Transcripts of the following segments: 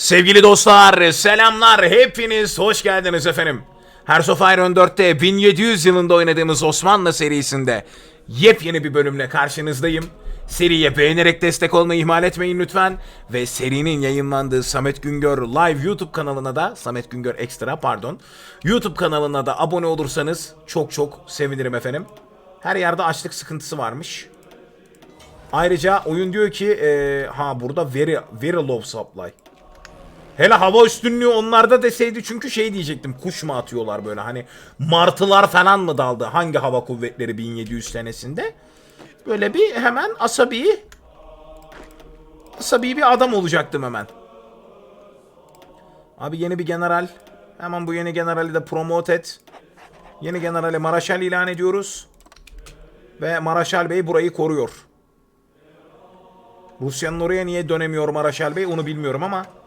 Sevgili dostlar, selamlar. Hepiniz hoş geldiniz efendim. Hearts of Iron 4'te 1700 yılında oynadığımız Osmanlı serisinde yepyeni bir bölümle karşınızdayım. Seriye beğenerek destek olmayı ihmal etmeyin lütfen. Ve serinin yayınlandığı Samet Güngör Live YouTube kanalına da, Samet Güngör Extra pardon, YouTube kanalına da abone olursanız çok çok sevinirim efendim. Her yerde açlık sıkıntısı varmış. Ayrıca oyun diyor ki, eee, ha burada very, very low supply. Hele hava üstünlüğü onlarda deseydi çünkü şey diyecektim. Kuş mu atıyorlar böyle hani martılar falan mı daldı? Hangi hava kuvvetleri 1700 senesinde? Böyle bir hemen asabi asabi bir adam olacaktım hemen. Abi yeni bir general. Hemen bu yeni generali de promote et. Yeni generale Maraşal ilan ediyoruz. Ve Maraşal Bey burayı koruyor. Rusya'nın oraya niye dönemiyor Maraşal Bey onu bilmiyorum ama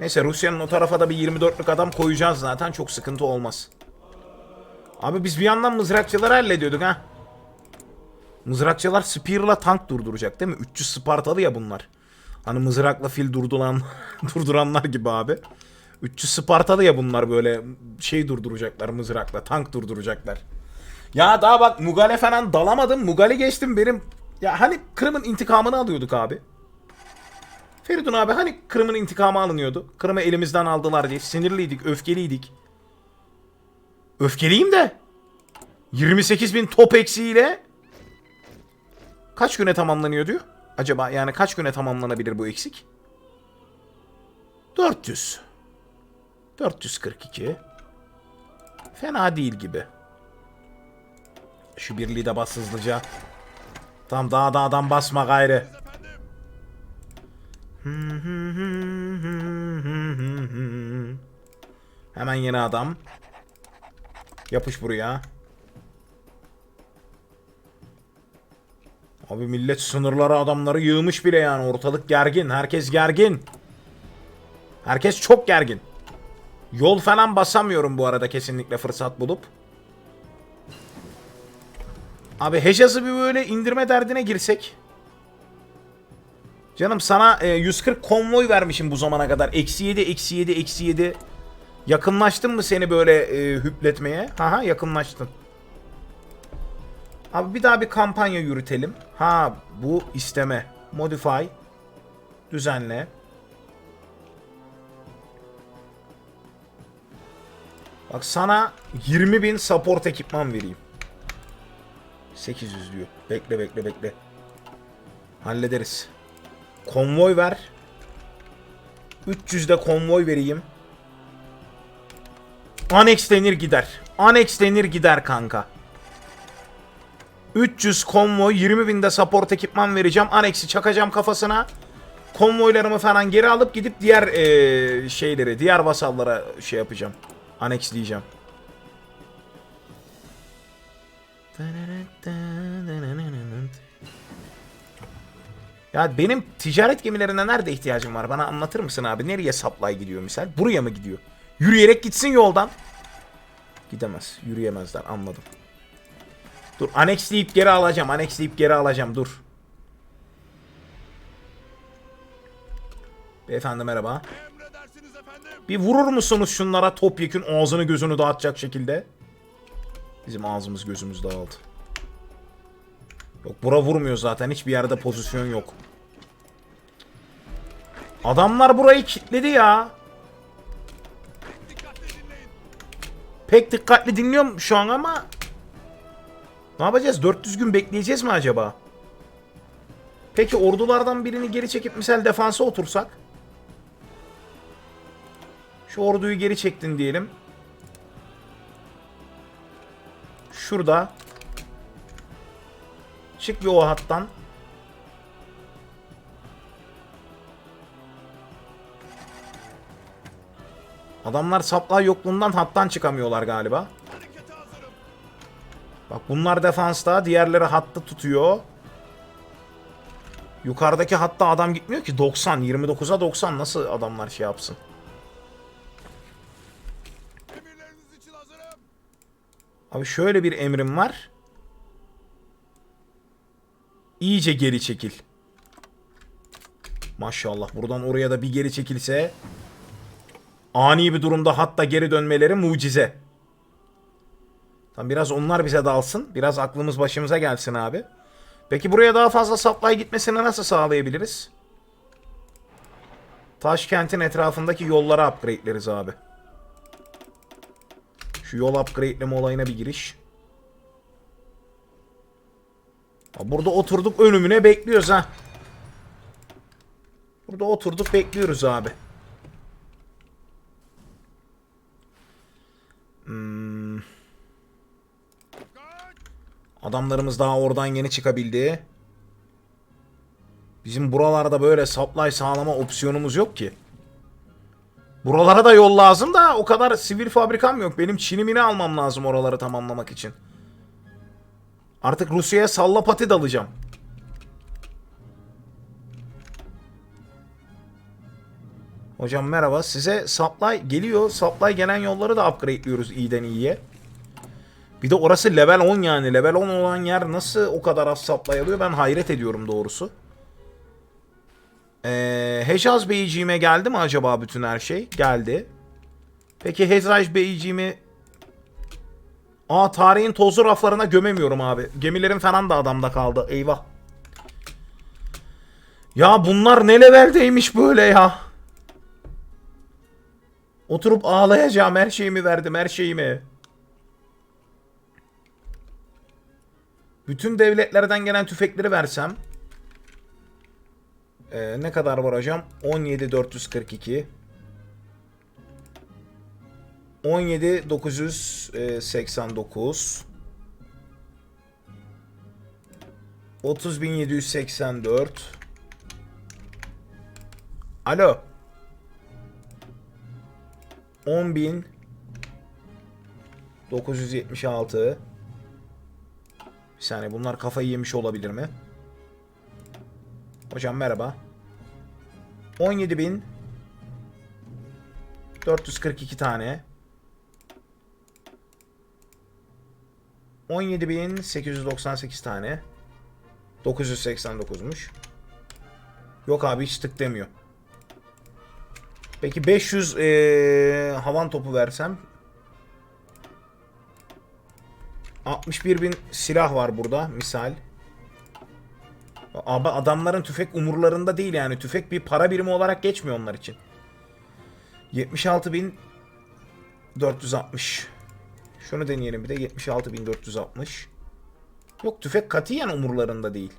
Neyse Rusya'nın o tarafa da bir 24'lük adam koyacağız zaten çok sıkıntı olmaz. Abi biz bir yandan mızrakçıları hallediyorduk ha. Mızrakçılar Spear'la tank durduracak değil mi? 300 Spartalı ya bunlar. Hani mızrakla fil durduran, durduranlar gibi abi. 300 Spartalı ya bunlar böyle şey durduracaklar mızrakla tank durduracaklar. Ya daha bak Mughal falan dalamadım. Mughal'i geçtim benim. Ya hani Kırım'ın intikamını alıyorduk abi. Feridun abi hani Kırım'ın intikamı alınıyordu. Kırım'ı elimizden aldılar diye sinirliydik, öfkeliydik. Öfkeliyim de 28 bin top eksiğiyle kaç güne tamamlanıyor diyor. Acaba yani kaç güne tamamlanabilir bu eksik? 400. 442. Fena değil gibi. Şu birliği de bas hızlıca. Tam daha dağdan basma gayrı. Hemen yeni adam. Yapış buraya. Abi millet sınırlara adamları yığmış bile yani. Ortalık gergin. Herkes gergin. Herkes çok gergin. Yol falan basamıyorum bu arada kesinlikle fırsat bulup. Abi Hecaz'ı bir böyle indirme derdine girsek. Canım sana e, 140 konvoy vermişim bu zamana kadar. Eksi 7, eksi 7, eksi 7. Yakınlaştın mı seni böyle e, hüpletmeye? Haha yakınlaştın. Abi bir daha bir kampanya yürütelim. Ha bu isteme. Modify. Düzenle. Bak sana 20 bin support ekipman vereyim. 800 diyor. Bekle bekle bekle. Hallederiz. Konvoy ver. 300 de konvoy vereyim. Annex denir gider. Annex denir gider kanka. 300 konvoy 20 binde support ekipman vereceğim. Annex'i çakacağım kafasına. Konvoylarımı falan geri alıp gidip diğer eee, şeyleri, diğer vasallara şey yapacağım. Annex diyeceğim. Ya benim ticaret gemilerine nerede ihtiyacım var? Bana anlatır mısın abi? Nereye supply gidiyor misal? Buraya mı gidiyor? Yürüyerek gitsin yoldan. Gidemez. Yürüyemezler. Anladım. Dur. Annexleyip geri alacağım. Annexleyip geri alacağım. Dur. Beyefendi merhaba. Bir vurur musunuz şunlara topyekün ağzını gözünü dağıtacak şekilde? Bizim ağzımız gözümüz dağıldı. Yok bura vurmuyor zaten. Hiçbir yerde pozisyon yok. Adamlar burayı kilitledi ya. Pek dikkatli dinliyorum şu an ama ne yapacağız? 400 gün bekleyeceğiz mi acaba? Peki ordulardan birini geri çekip misal defansa otursak? Şu orduyu geri çektin diyelim. Şurada Çık bir o hattan. Adamlar saplar yokluğundan hattan çıkamıyorlar galiba. Bak bunlar defansta, diğerleri hattı tutuyor. Yukarıdaki hatta adam gitmiyor ki 90, 29'a 90 nasıl adamlar şey yapsın? Abi şöyle bir emrim var. İyice geri çekil. Maşallah buradan oraya da bir geri çekilse ani bir durumda hatta geri dönmeleri mucize. Tam biraz onlar bize dalsın. Biraz aklımız başımıza gelsin abi. Peki buraya daha fazla supply gitmesini nasıl sağlayabiliriz? Taşkent'in etrafındaki yollara upgrade'leriz abi. Şu yol upgrade'leme olayına bir giriş. Burada oturduk önümüne bekliyoruz ha. Burada oturduk bekliyoruz abi. Hmm. Adamlarımız daha oradan yeni çıkabildi. Bizim buralarda böyle supply sağlama opsiyonumuz yok ki. Buralara da yol lazım da o kadar sivil fabrikam yok. Benim çinimini almam lazım oraları tamamlamak için. Artık Rusya'ya salla pati dalacağım. Hocam merhaba. Size supply geliyor. Supply gelen yolları da upgrade'liyoruz iyiden iyiye. Bir de orası level 10 yani. Level 10 olan yer nasıl o kadar az supply alıyor ben hayret ediyorum doğrusu. Ee, Hejaz Beyciğime geldi mi acaba bütün her şey? Geldi. Peki Hejaz Beyciğimi... Aa tarihin tozlu raflarına gömemiyorum abi. Gemilerin falan da adamda kaldı. Eyvah. Ya bunlar ne leveldeymiş böyle ya. Oturup ağlayacağım. Her şeyimi verdim. Her şeyimi. Bütün devletlerden gelen tüfekleri versem. Ee, ne kadar var hocam? 17442. 17989. 30784. Alo. 10000 976 Bir saniye bunlar kafayı yemiş olabilir mi? Hocam merhaba. 17.000 442 tane. 17.898 tane. 989'muş. Yok abi hiç tık demiyor. Peki 500 eee, havan topu versem 61 bin silah var burada misal. Abi adamların tüfek umurlarında değil yani. Tüfek bir para birimi olarak geçmiyor onlar için. 76.460 Şunu deneyelim bir de 76.460 Yok tüfek katiyen umurlarında değil.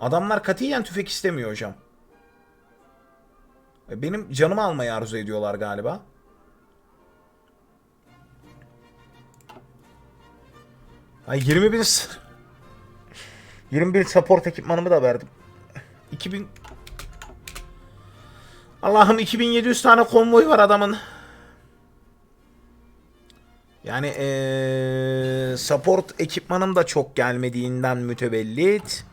Adamlar katiyen tüfek istemiyor hocam. E, Benim canımı almayı arzu ediyorlar galiba. Ay 20 bin 20 bin support ekipmanımı da verdim. 2000 Allah'ım 2700 tane konvoy var adamın. Yani eee support ekipmanım da çok gelmediğinden mütevellit.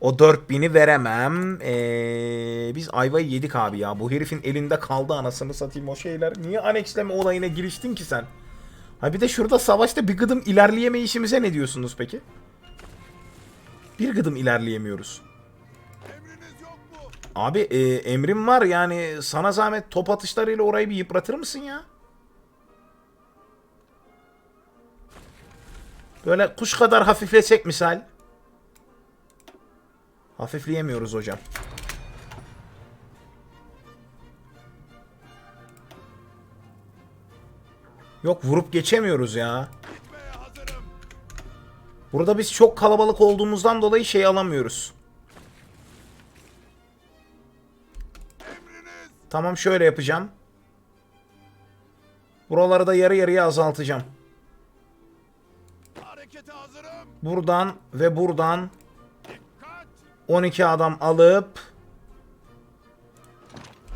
O 4000'i veremem. Eee, biz ayvayı yedik abi ya. Bu herifin elinde kaldı anasını satayım o şeyler. Niye aneksleme olayına giriştin ki sen? Ha bir de şurada savaşta bir gıdım ilerleyemeyişimize ne diyorsunuz peki? Bir gıdım ilerleyemiyoruz. Abi e, emrim var yani sana zahmet top atışlarıyla orayı bir yıpratır mısın ya? Böyle kuş kadar hafiflesek misal. Hafifleyemiyoruz hocam. Yok vurup geçemiyoruz ya. Burada biz çok kalabalık olduğumuzdan dolayı şey alamıyoruz. Tamam şöyle yapacağım. Buraları da yarı yarıya azaltacağım. Buradan ve buradan. 12 adam alıp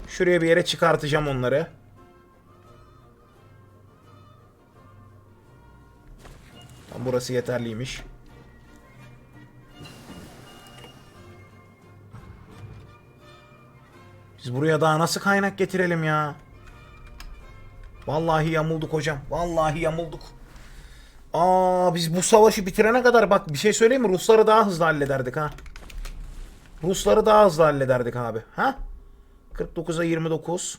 şuraya bir yere çıkartacağım onları. Tam burası yeterliymiş. Biz buraya daha nasıl kaynak getirelim ya? Vallahi yamulduk hocam. Vallahi yamulduk. Aa biz bu savaşı bitirene kadar bak bir şey söyleyeyim mi? Rusları daha hızlı hallederdik ha. Rusları daha hızlı hallederdik abi. Ha? 49'a 29.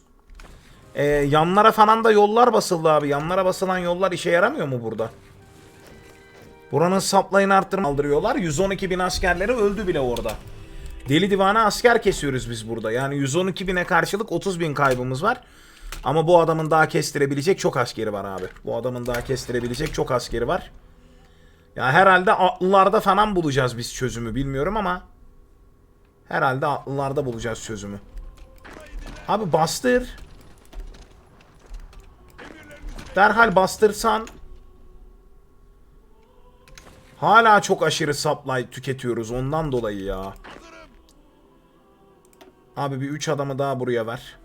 Ee, yanlara falan da yollar basıldı abi. Yanlara basılan yollar işe yaramıyor mu burada? Buranın saplayını arttırma aldırıyorlar. 112 bin askerleri öldü bile orada. Deli divane asker kesiyoruz biz burada. Yani 112 bine karşılık 30 bin kaybımız var. Ama bu adamın daha kestirebilecek çok askeri var abi. Bu adamın daha kestirebilecek çok askeri var. Ya herhalde atlılarda falan bulacağız biz çözümü bilmiyorum ama herhalde atlılarda bulacağız çözümü. Abi bastır. Derhal bastırsan Hala çok aşırı supply tüketiyoruz ondan dolayı ya. Abi bir 3 adamı daha buraya ver.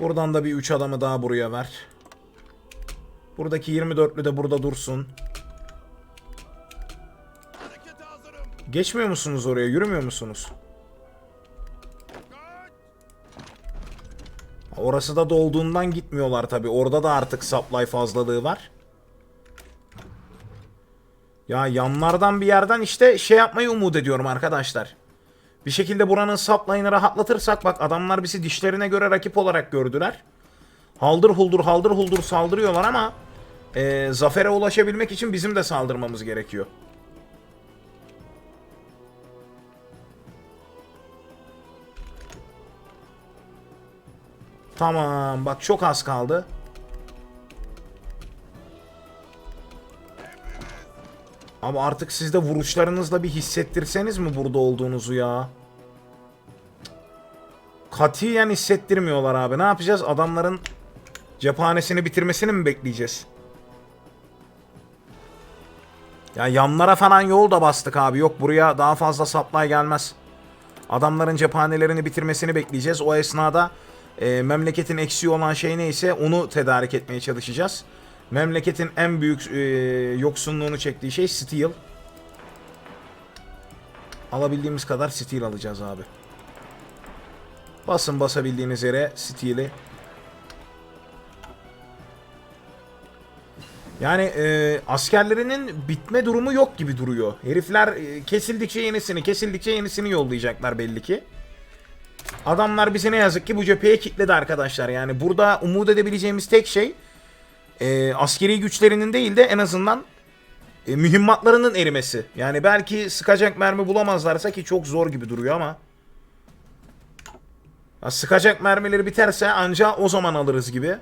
Buradan da bir 3 adamı daha buraya ver. Buradaki 24'lü de burada dursun. Geçmiyor musunuz oraya? Yürümüyor musunuz? Orası da dolduğundan gitmiyorlar tabi. Orada da artık supply fazlalığı var. Ya yanlardan bir yerden işte şey yapmayı umut ediyorum arkadaşlar. Bir şekilde buranın supply'ını rahatlatırsak bak adamlar bizi dişlerine göre rakip olarak gördüler. Haldır huldur haldır huldur saldırıyorlar ama e, zafere ulaşabilmek için bizim de saldırmamız gerekiyor. Tamam bak çok az kaldı. Ama artık siz de vuruşlarınızla bir hissettirseniz mi burada olduğunuzu ya? Katiyen hissettirmiyorlar abi. Ne yapacağız? Adamların cephanesini bitirmesini mi bekleyeceğiz? Ya yanlara falan yol da bastık abi. Yok buraya daha fazla supply gelmez. Adamların cephanelerini bitirmesini bekleyeceğiz. O esnada e, memleketin eksiği olan şey neyse onu tedarik etmeye çalışacağız. Memleketin en büyük e, yoksunluğunu çektiği şey steel. Alabildiğimiz kadar steel alacağız abi. Basın basabildiğiniz yere steel'i. Yani e, askerlerinin bitme durumu yok gibi duruyor. Herifler e, kesildikçe yenisini, kesildikçe yenisini yollayacaklar belli ki. Adamlar bizi ne yazık ki bu cepheye kilitledi arkadaşlar. Yani burada umut edebileceğimiz tek şey e, askeri güçlerinin değil de en azından e, mühimmatlarının erimesi. Yani belki sıkacak mermi bulamazlarsa ki çok zor gibi duruyor ama. Ya sıkacak mermileri biterse anca o zaman alırız gibi.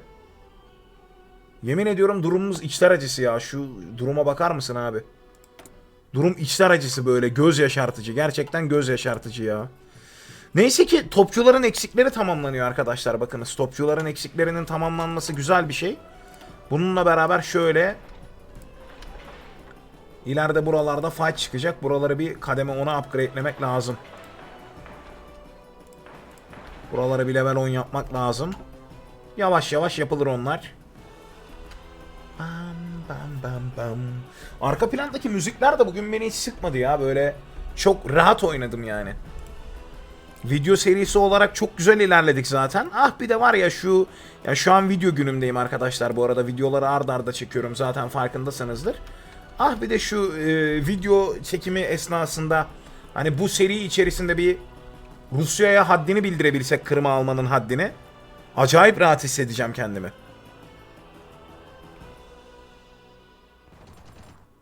Yemin ediyorum durumumuz içler acısı ya. Şu duruma bakar mısın abi? Durum içler acısı böyle göz yaşartıcı. Gerçekten göz yaşartıcı ya. Neyse ki topçuların eksikleri tamamlanıyor arkadaşlar. Bakınız topçuların eksiklerinin tamamlanması güzel bir şey. Bununla beraber şöyle ileride buralarda fight çıkacak. Buraları bir kademe 10'a upgrade'lemek lazım. Buraları bir level 10 yapmak lazım. Yavaş yavaş yapılır onlar. Bam bam bam bam. Arka plandaki müzikler de bugün beni hiç sıkmadı ya. Böyle çok rahat oynadım yani. Video serisi olarak çok güzel ilerledik zaten. Ah bir de var ya şu ya şu an video günümdeyim arkadaşlar. Bu arada videoları ard arda çekiyorum zaten farkındasınızdır. Ah bir de şu e, video çekimi esnasında hani bu seri içerisinde bir Rusya'ya haddini bildirebilsek Kırım'ı almanın haddini. Acayip rahat hissedeceğim kendimi.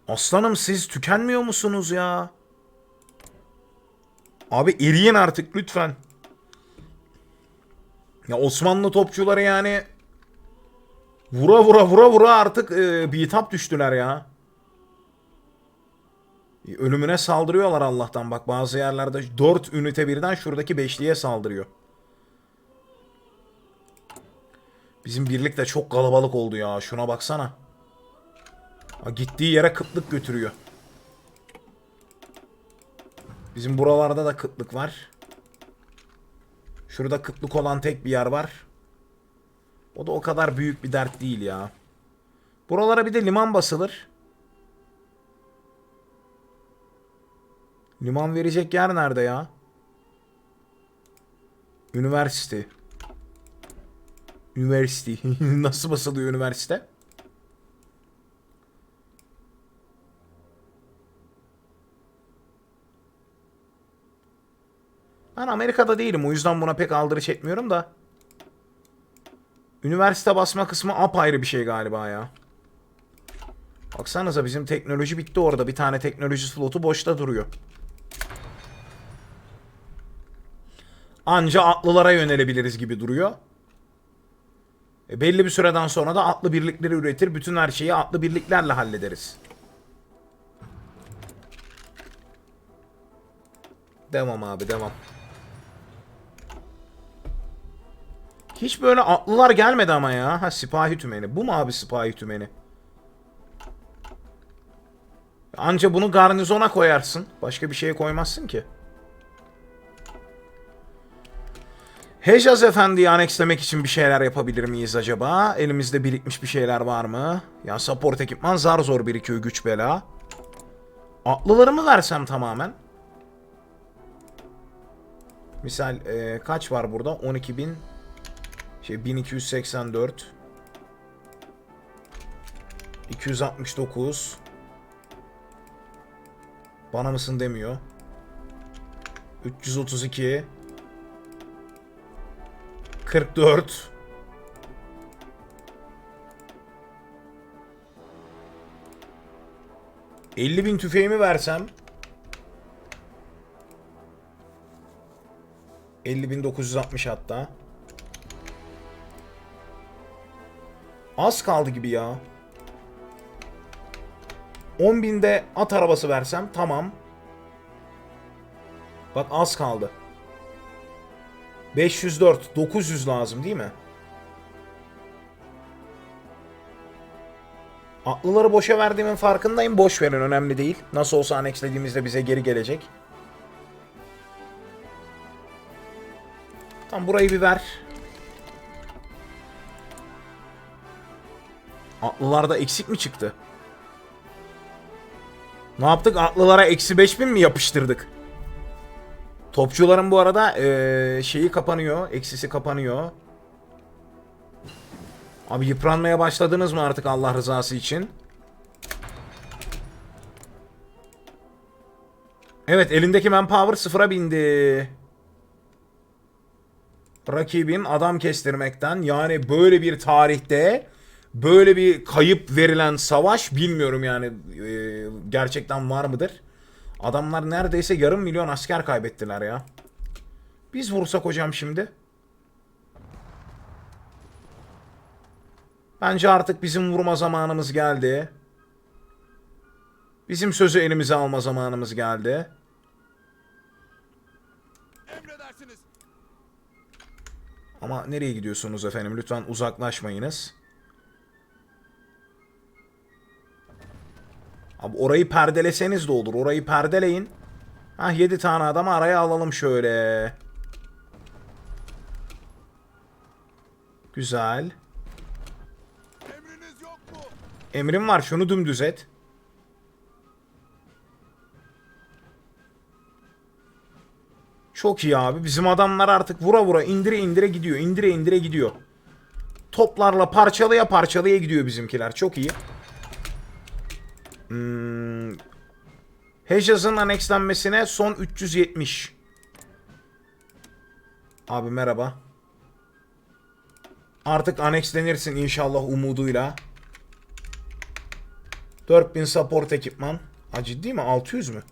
Aslanım siz tükenmiyor musunuz ya? Abi eriyin artık lütfen. Ya Osmanlı topçuları yani vura vura vura vura artık e, bitap düştüler ya. Ölümüne saldırıyorlar Allah'tan bak bazı yerlerde 4 ünite birden şuradaki beşliğe saldırıyor. Bizim birlik de çok kalabalık oldu ya şuna baksana. Gittiği yere kıtlık götürüyor. Bizim buralarda da kıtlık var. Şurada kıtlık olan tek bir yer var. O da o kadar büyük bir dert değil ya. Buralara bir de liman basılır. Liman verecek yer nerede ya? Üniversite. Üniversite. Nasıl basılıyor üniversite? Ben Amerika'da değilim o yüzden buna pek aldırış etmiyorum da. Üniversite basma kısmı apayrı bir şey galiba ya. Baksanıza bizim teknoloji bitti orada. Bir tane teknoloji slotu boşta duruyor. Anca atlılara yönelebiliriz gibi duruyor. E belli bir süreden sonra da atlı birlikleri üretir. Bütün her şeyi atlı birliklerle hallederiz. Devam abi devam. Hiç böyle atlılar gelmedi ama ya. Ha sipahi tümeni. Bu mu abi sipahi tümeni? Anca bunu garnizona koyarsın. Başka bir şeye koymazsın ki. Hejaz Efendi'yi anexlemek için bir şeyler yapabilir miyiz acaba? Elimizde birikmiş bir şeyler var mı? Ya support ekipman zar zor birikiyor güç bela. Atlıları mı versem tamamen? Misal e, kaç var burada? 12.000 şey 1284 269 Bana mısın demiyor. 332 44 50 bin tüfeğimi versem 50.960 hatta. Az kaldı gibi ya. 10.000'de at arabası versem tamam. Bak az kaldı. 504, 900 lazım değil mi? Atlıları boşa verdiğimin farkındayım. Boş verin önemli değil. Nasıl olsa annexlediğimizde bize geri gelecek. Tamam burayı bir ver. Atlılarda eksik mi çıktı? Ne yaptık? Atlılara eksi 5000 mi yapıştırdık? Topçuların bu arada eee, şeyi kapanıyor. Eksisi kapanıyor. Abi yıpranmaya başladınız mı artık Allah rızası için? Evet elindeki manpower sıfıra bindi. Rakibin adam kestirmekten yani böyle bir tarihte böyle bir kayıp verilen savaş bilmiyorum yani e, gerçekten var mıdır? Adamlar neredeyse yarım milyon asker kaybettiler ya. Biz vursak hocam şimdi. Bence artık bizim vurma zamanımız geldi. Bizim sözü elimize alma zamanımız geldi. Emredersiniz. Ama nereye gidiyorsunuz efendim? Lütfen uzaklaşmayınız. Abi orayı perdeleseniz de olur. Orayı perdeleyin. Hah 7 tane adamı araya alalım şöyle. Güzel. Emriniz yok mu? Emrim var şunu dümdüz et. Çok iyi abi. Bizim adamlar artık vura vura indire indire gidiyor. indire indire gidiyor. Toplarla parçalaya parçalaya gidiyor bizimkiler. Çok iyi. Hmm. Hejaz'ın anexlenmesine son 370. Abi merhaba. Artık anexlenirsin inşallah umuduyla. 4000 support ekipman. Ha ciddi mi? 600 mü?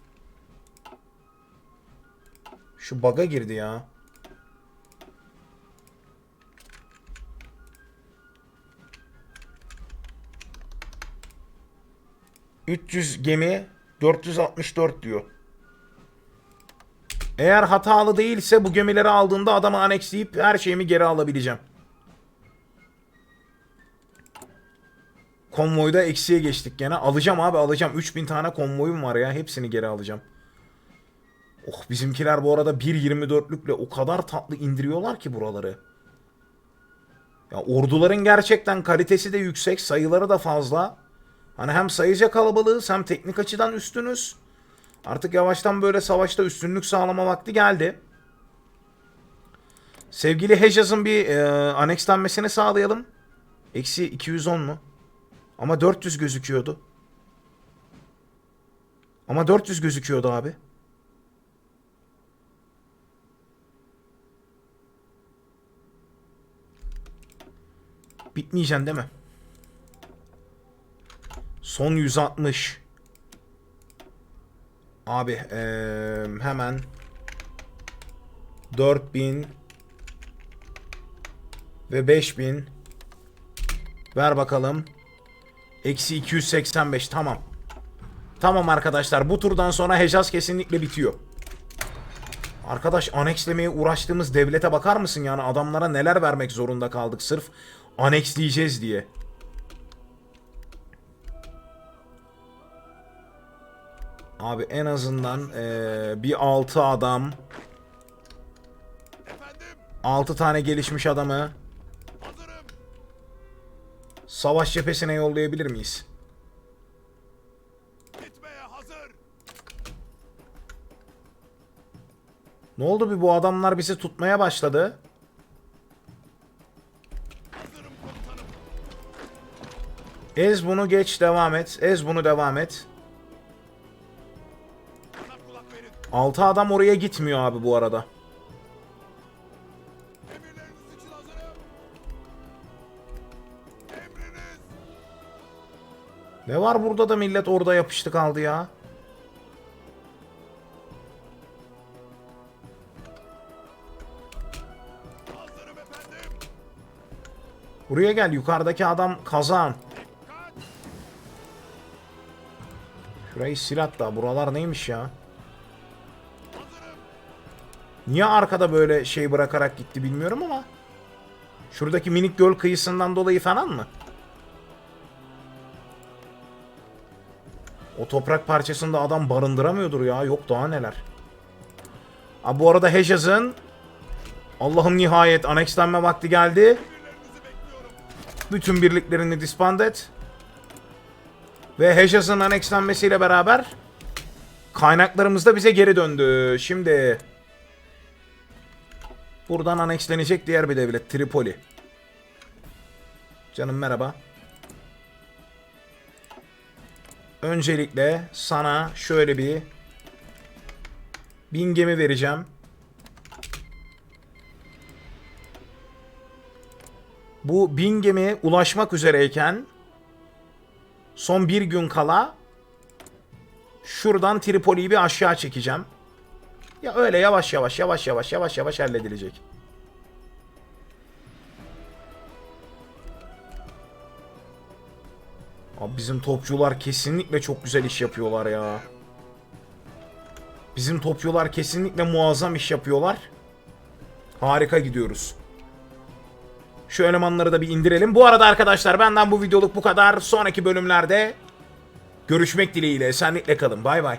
Şu baga girdi ya. ...300 gemi... ...464 diyor. Eğer hatalı değilse bu gemileri aldığında adamı anexleyip her şeyimi geri alabileceğim. Konvoyda eksiye geçtik gene. Alacağım abi alacağım. 3000 tane konvoyum var ya. Hepsini geri alacağım. Oh bizimkiler bu arada 1.24'lükle o kadar tatlı indiriyorlar ki buraları. Ya orduların gerçekten kalitesi de yüksek. Sayıları da fazla. Hani hem sayıca kalabalığız hem teknik açıdan üstünüz. Artık yavaştan böyle savaşta üstünlük sağlama vakti geldi. Sevgili Hejaz'ın bir e, anekslenmesini sağlayalım. Eksi 210 mu? Ama 400 gözüküyordu. Ama 400 gözüküyordu abi. Bitmeyeceksin değil mi? Son 160. Abi eee, hemen 4000 ve 5000 ver bakalım. Eksi 285 tamam. Tamam arkadaşlar bu turdan sonra Hecaz kesinlikle bitiyor. Arkadaş anekslemeye uğraştığımız devlete bakar mısın yani adamlara neler vermek zorunda kaldık sırf aneksleyeceğiz diye. Abi en azından eee, bir 6 adam, Efendim, 6 tane gelişmiş adamı hazırım. savaş cephesine yollayabilir miyiz? Ne oldu bir bu adamlar bizi tutmaya başladı. Ez bunu geç devam et. Ez bunu devam et. 6 adam oraya gitmiyor abi bu arada. Ne var burada da millet orada yapıştı kaldı ya. Buraya gel yukarıdaki adam kazan. Şurayı sil hatta buralar neymiş ya. Niye arkada böyle şey bırakarak gitti bilmiyorum ama. Şuradaki minik göl kıyısından dolayı falan mı? O toprak parçasında adam barındıramıyordur ya. Yok daha neler. Ha bu arada Hejaz'ın Allah'ım nihayet anekslenme vakti geldi. Bütün birliklerini disband et. Ve Hejaz'ın anekslenmesiyle beraber kaynaklarımız da bize geri döndü. Şimdi buradan anekslenecek diğer bir devlet Tripoli. Canım merhaba. Öncelikle sana şöyle bir bin gemi vereceğim. Bu bin gemi ulaşmak üzereyken son bir gün kala şuradan Tripoli'yi bir aşağı çekeceğim. Ya öyle yavaş yavaş yavaş yavaş yavaş yavaş halledilecek. Abi bizim topçular kesinlikle çok güzel iş yapıyorlar ya. Bizim topçular kesinlikle muazzam iş yapıyorlar. Harika gidiyoruz. Şu elemanları da bir indirelim. Bu arada arkadaşlar benden bu videoluk bu kadar. Sonraki bölümlerde görüşmek dileğiyle. Esenlikle kalın. Bay bay.